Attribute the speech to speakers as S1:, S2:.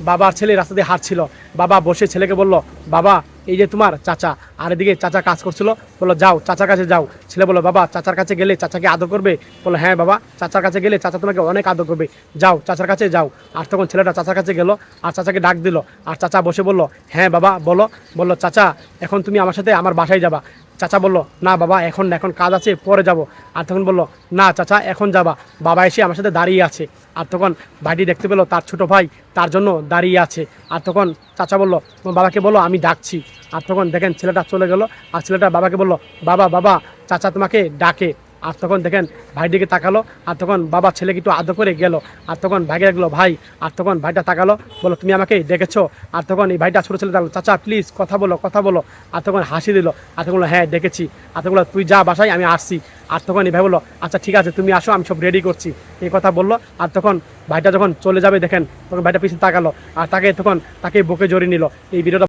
S1: বাবার ছেলে রাস্তা দিয়ে হাঁটছিল। বাবা বসে ছেলেকে বলল, বাবা, এই যে তোমার চাচা। আর এদিকে চাচা কাজ করছিল। বলল, যাও, চাচার কাছে যাও। ছেলে বলল, বাবা, চাচার কাছে গেলে চাচাকে আদর করবে? বলল হ্যাঁ বাবা, চাচার কাছে গেলে চাচা তোমাকে অনেক আদর করবে। যাও, চাচার কাছে যাও। আর তখন ছেলেটা চাচার কাছে গেল আর চাচাকে ডাক দিল। আর চাচা বসে বলল হ্যাঁ বাবা, বলো। বলল, চাচা, এখন তুমি আমার সাথে আমার বাসায় যাবা। চাচা বলল, না বাবা, এখন এখন কাজ আছে, পরে যাব। আর তখন বলল, না চাচা, এখন যাবা। বাবা এসে আমার সাথে দাঁড়িয়ে আছে। আর তখন ভাইটি দেখতে পেল, তার ছোট ভাই তার জন্য দাঁড়িয়ে আছে। আর তখন চাচা বলল বাবাকে বলো, আমি ডাকছি। আর তখন দেখেন ছেলেটা চলে গেল, আর ছেলেটা বাবাকে বলল, বাবা বাবা, চাচা তোমাকে ডাকে। আর তখন দেখেন ভাইটিকে তাকালো আর তখন বাবা ছেলেকে একটু আদর করে গেল আর তখন ভাইকে দেখল ভাই আর তখন ভাইটা তাকালো বলো তুমি আমাকে ডেকেছো আর তখন এই ভাইটা ছোটো ছেলে তাকালো চাচা প্লিজ কথা বলো কথা বলো আর তখন হাসি দিল আর তখন বলল, হ্যাঁ ডেকেছি আর তখন তুই যা বাসায় আমি আসছি আর তখন এই ভাই বলল আচ্ছা ঠিক আছে তুমি আসো আমি সব রেডি করছি এই কথা বলল আর তখন ভাইটা যখন চলে যাবে দেখেন তখন ভাইটা পিছনে তাকালো আর তাকে তখন তাকে বুকে জড়িয়ে নিল এই ভিডিওটা